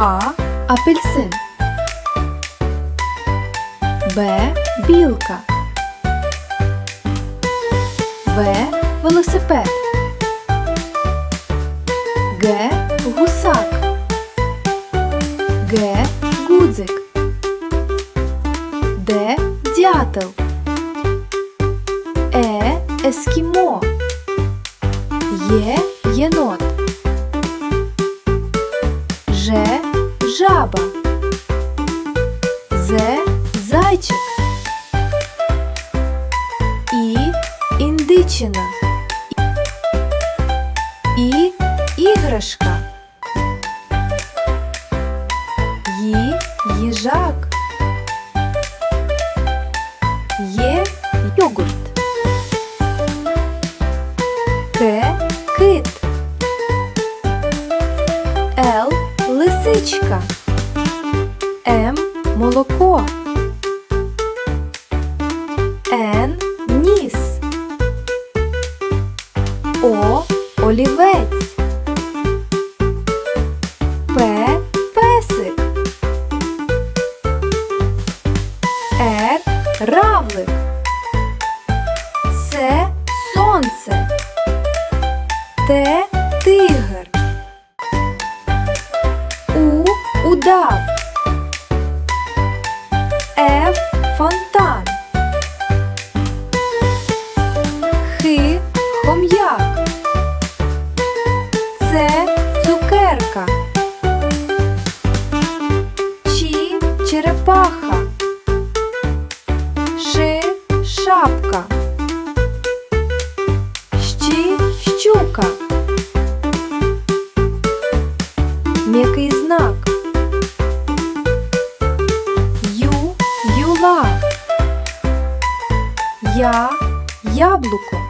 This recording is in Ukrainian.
А. Апельсин. Б. Білка. В. Велосипед. Г. Гусак. Г. Гудзик. Д. Дятел. Е. Ескімо. Є. Єнот. Зайчик. І. Індичина. І. Іграшка. Ї. Їжак. Є. Йогурт. К. Кит. Л. Лисичка. М. Молоко. О. Олівець. П. Песик. Р. Равлик. С. Сонце. Т. Тигр. У. Удав. Ф. Фонтан. Х. Хом'як. Ши шапка. Щі щука. М'який знак. Ю юла. Я яблуко.